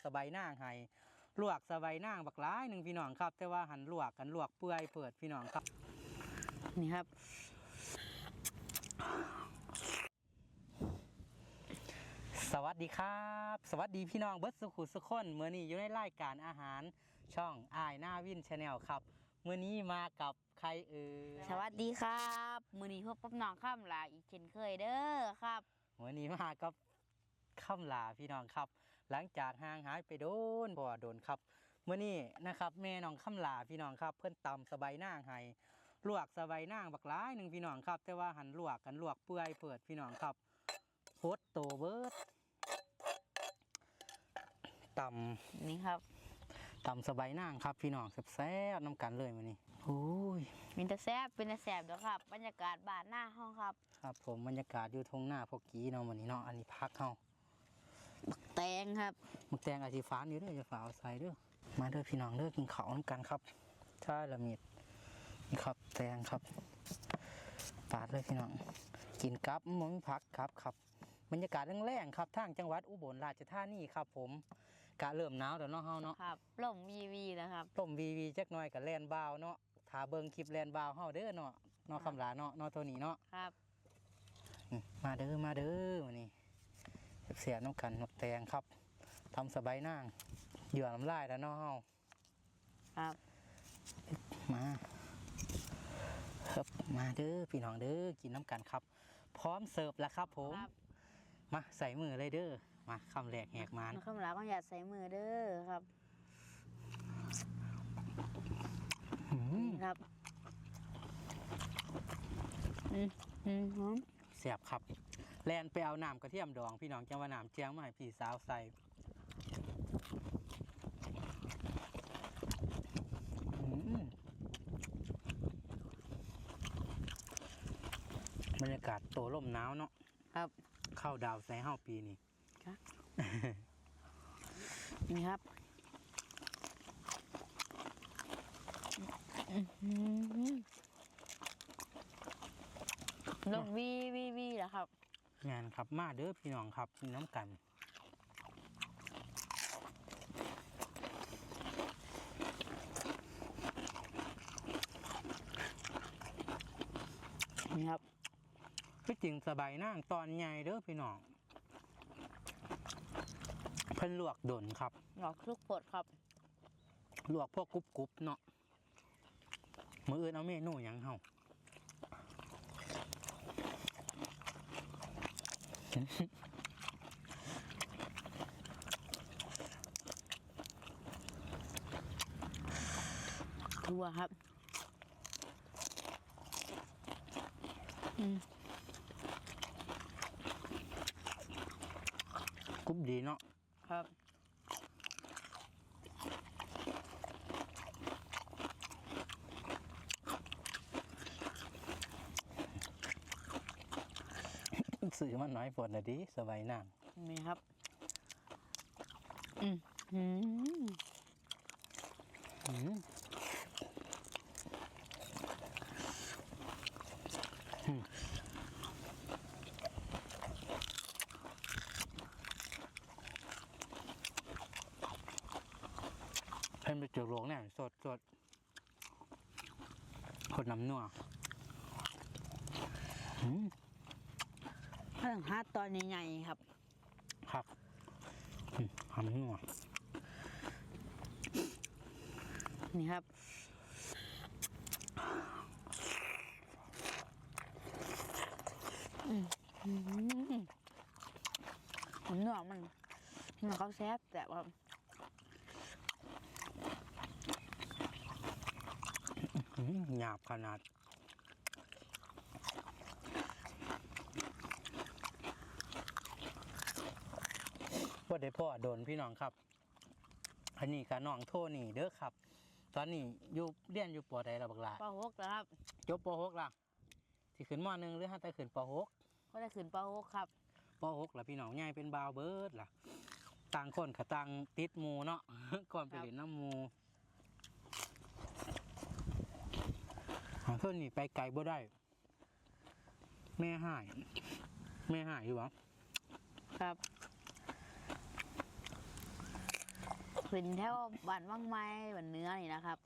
ำสบายนางให้ลวกสบายนางบักหลายหนึ่งพี่น้องครับ แต่ว่าหันลวกกันลวกเปื่อยเปิดพี่น้องครับ นี่ครับ สวัสดีครับ สวัสดีพี่น้องเบิร์ดสุขุสุขคนเมื่อนี้อยู่ในรายการอาหารช่องอายหน้าวินชาแนลครับเมื่อนี้มากับใครเอ่ยสวัสดีครับมือนี้พบกับน้องข้ามลาอีกเช่นเคยเด้อครับ วันนี้มากับค่ำลาพี่น้องครับ หลังจากห่างหายไปโดนบ่โดนครับเมื่อนี้นะครับแม่น้องค่ำลาพี่น้องครับ เพื่อนตำสบายนางให้ลวกสบายนางบักหลายหนึ่งพี่น้องครับ แต่ว่าหันลวกกันลวกเปื่อยเปิดพี่น้องครับโคตรโตเบิร์ดตำนี่ครับตำสบายนางครับ พี่น้องแซ่บๆน้ำกันเลยวันนี้โอ้ยเป็นตะแซบเป็นตะแซบเด้อครับ บรรยากาศบ้านหน้าห้องครับ ครับ ผมบรรยากาศอยู่ทงหน้าพวกกี้เนาะวันนี้เนาะอันนี้พักเฮา แตงครับมึกแตงอาชีฟ้านอยู่เด้อจะฝาเอาใส่เด้อมาเด้อพี่น้องเด้อกินข้าวน้ำกันครับใช่ละเมียดนี่ครับแตงครับปาดเลยพี่น้องกินกับหมันพักครับครับบรรยากาศแรงๆครับทางจังหวัดอุบลราชธานีครับ ผมกะเริ่มหนาวแล้วเนาะเฮาเนาะครับล่มวีวีนะครับต้มวีวีจักหน่อยกับแลนบาวเนาะถ้าเบิ่งคลิปแลนบาวเฮาเด้อเนาะเนาะคำลาเนาะเนาะตัวนี้เนาะครับ อืมมาเด้อมาเด้อวันนี้ เสียน้ำกันนกแตงครับทำสบายนางเหยื่อน้ำลายแล้วเนาะเฮาครับมาครับมาเด้อพี่น้องเด้อกินน้ำกันครับ พร้อมเสิร์ฟแล้วครับ ผมครับมาใส่มือเลยเด้อมาคำแรกแหกมานน้องข้ามลาก็อย่าใส่มือเด้อครับหืมนี่ครับ อืมอืมหอมเสียบครับ แลนไปเอาน้ำกระเทียมดอง พี่น้องจังว่าน้ำเจียงมาให้พี่สาวใส่หืมบรรยากาศโตลมหนาวเนาะครับ เข้าดาวใส่เฮาปีนี้ครับ นี่ครับอื้อหือลมวีวีวีเหรอครับ งานครับมาเด้อพี่น้องครับกินน้ำกันนี่ครับพี่จริงสบายนั่งตอนใหญ่เด้อพี่น้องเพิ่นลวกดนครับหลอกลูกปดครับ ลวกพวกกรุบกรุบๆเนาะมืออื่นเอาเมนูหยังเฮา ทั่วครับอืมกรุบดีเนาะครับ สื่อมันน้อยฝนนะดิสบายนั่งนี่ครับ อืมอืมอืมอืมเพิ่นไปเจอหลวงเนี่ยสดสดคนน้ำนัวอืม เพิ่งฮัดตอนใหญ่ๆครับครับอืมหอมนัวนี่ครับอืมอืมผมเนื้อมันเนื้อเขาแซ่บแต่ว่าอืมหยาบขนาด ว่าได้พ่อโดนพี่น้องครับ อันนี้กับน้องโทนี่เด้อครับ ตอนนี้อยู่เรียนอยู่ปอใดละบักหลาปลาฮกนะครับจบปหกล่ะที่ขึ้นมหนึ่งหรือห้าแต่ขึ้นปหกก็ได้ขืนปลาฮกครับปหกล่ะพี่น้องใหญ่เป็นบาวเบิร์ดล่ะต่างคนกับต่างติดหมูเนาะก่อนไปเรียนน้ำหมูเพื่อนนี่ไปไกลบ่ได้ แม่หาย แม่หายอยู่หรอครับ เป็นแถวบ้านว่างไม้บ้านเนื้อนี่นะครับ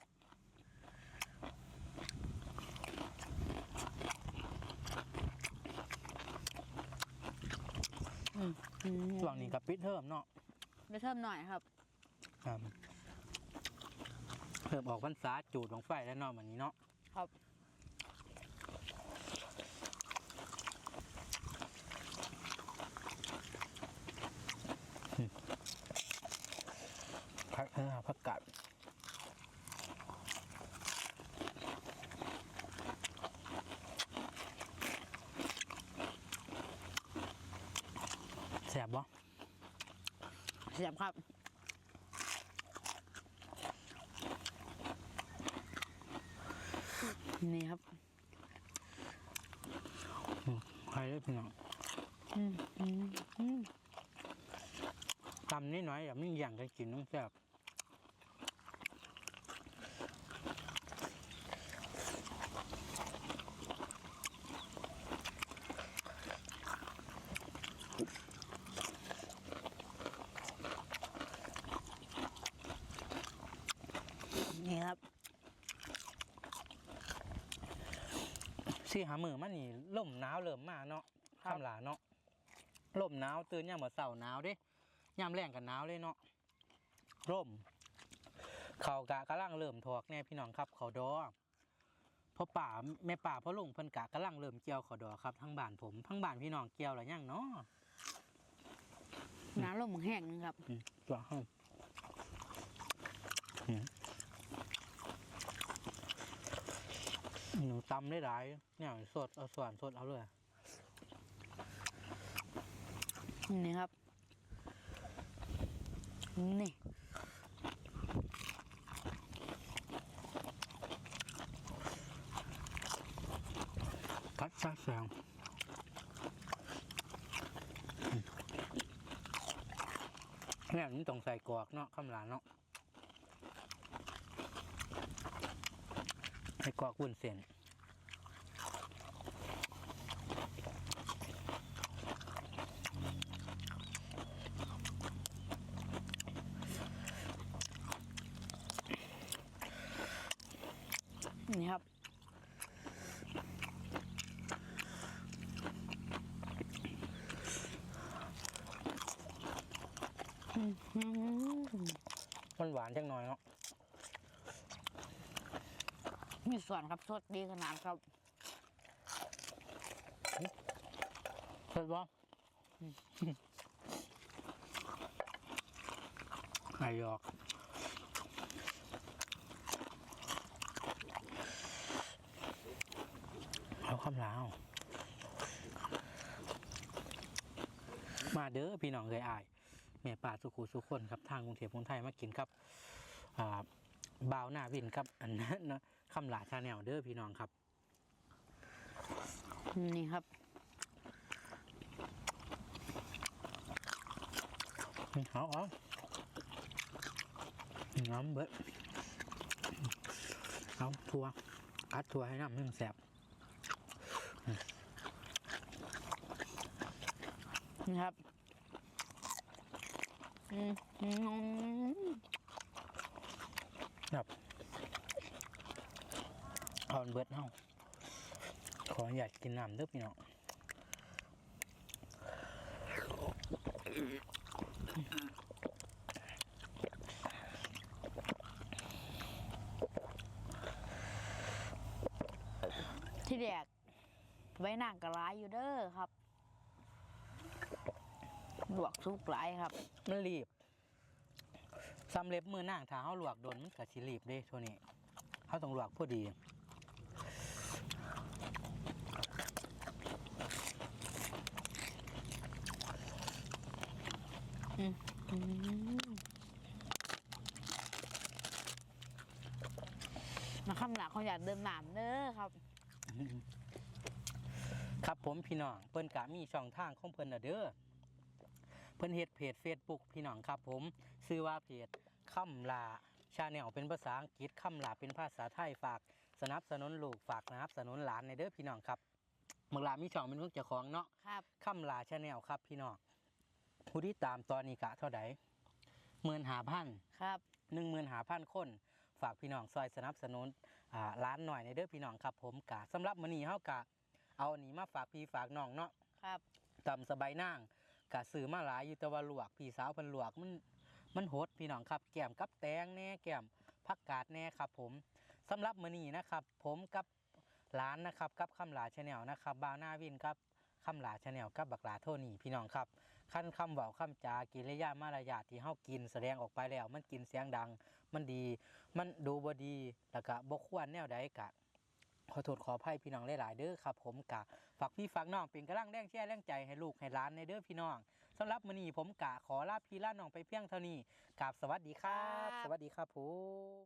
อืมอืมช่วงนี้กับปิดเทอมเนาะไปเพิ่มหน่อยครับ ครับเริ่มออกพรรษาจูดของไฟแล้วเนาะวันนี้เนาะครับ พักเออพักกัดแสบบ่เสียบครับนี่ครับใครได้พี่น้องอืมอืมอืมตำนิดหน่อยอย่าไม่อย่างกันกินต้องแซ่บ นี่ครับ ซี่หามือมันนี่ลมหนาวเริ่มมาเนาะครับคำหลาเนาะลมหนาวตื่นยามมื้อเช้าหนาวเด้ยามแรงกันหนาวเลยเนาะร่มเขากะกำลังเริ่มถอกแน่พี่น้องครับเขาดอพ่อป่าแม่ป่าพ่อลุงเพิ่นกะกำลังเริ่มเกี่ยวเขาดอครับทั้งบ้านผมทั้งบ้านพี่น้องเกี่ยวแล้วยังเนาะน้ำลมแห้งนึงครับอืมตัวห้องอืม หนูตำได้หลายเนี่ยสดเอาส่วนสดเอาเลยนี่ครับ นี่กัดซาแซงอืมเนี่ยมันต้องใส่กรอกเนาะคำลาเนาะ ใส่กรอกวุ้นเส้นนี่ครับอืมอืมมันหวานจังหน่อยเนาะ มีส่วนครับสดดีขนาดครับเผ็ดบ่ไอหยอกเอาคำลาว มาเด้อพี่น้องเคยอายแม่ป่าสุขุสุขคนครับ ทางกรุงเทพกรุงไทยมากินครับ อ่าบาวหน้าวินครับ อันนั้นนะ คำหลาชาแนลเด้อพี่น้องครับ นี่ครับเอาเอาน้ำเบิดเอาทัวกัดทัวให้น้ำนึ่งแสบนี่ครับอืมอืมแบบ เอาอันเบิดเฮาขออยากกินน้ำเด้อพี่น้องที่แดกไว้หนังกระไรอยู่เด้อครับลวกซุปไหลายครับมันรีบสำเร็จมือนั่งถ้าเฮาลวกโดนมันก็สิรีบเด้โทนี้เฮาต้องลวกพอดี มมาคำหลักเขาอยากเดินหนามเด้อครับ ครับผมพี่น้องเพิ่นกะมีช่องทางของเพิ่นน่ะเด้อเพิ่นเฮ็ดเพจ Facebook พี่น้องครับ ผมชื่อว่าเพจคำลาชาแนลเป็นภาษาอังกฤษคำลาเป็นภาษาไทยฝาก สนับสนุนลูกฝากสนับสนุนหลานในเด้อพี่น้องครับเมื่อลามีช่องเป็นของเจ้าของเนาะครับคำลาชาแนลครับพี่น้อง ผู้ที่ตามตอนนี้กะเท่าใดหมื่นหาพันครับหนึ่งหมื่นหาพันคน ฝากพี่น้องซอยสนับสนุนอ่าร้านหน่อยในเด้อพี่น้องครับผมกะสำหรับมื้อนี้เฮากะเอาอันนี้มาฝากพี่ฝากน้องเนาะครับตำสบายนางกะซื้อมาหลายอยู่แต่ว่าลวกพี่สาวเพิ่นลวกมันมันโหดพี่น้องครับแก้มกับแตงแน่แก้มผักกาดแน่ครับ ผมสำหรับมื้อนี้นะครับ ผมกับร้านนะครับกับคำหลาชาแนลนะครับบาวหน้าวินครับคำหลาชาแนลกับบักหลาโทนี่พี่น้องครับ ขั้นคำเว้าคำจากิริยามารยาทที่เฮากินแสดงออกไปแล้ว มันกินเสียงดัง มันดี มันดูบ่ดีแล้วก็บ่ควรแนวใดกะขอโทษขออภัยพี่น้องหลายๆเด้อครับผมกะฝากพี่ฝากน้องเป็นกำลังแรงแช่แรงใจให้ลูกให้หล้านในเด้อพี่น้องสำหรับมื้อนี้ผมกะขอลาพี่ลาน้องไปเพียงเท่านี้กราบสวัสดีครับ สวัสดีครับผม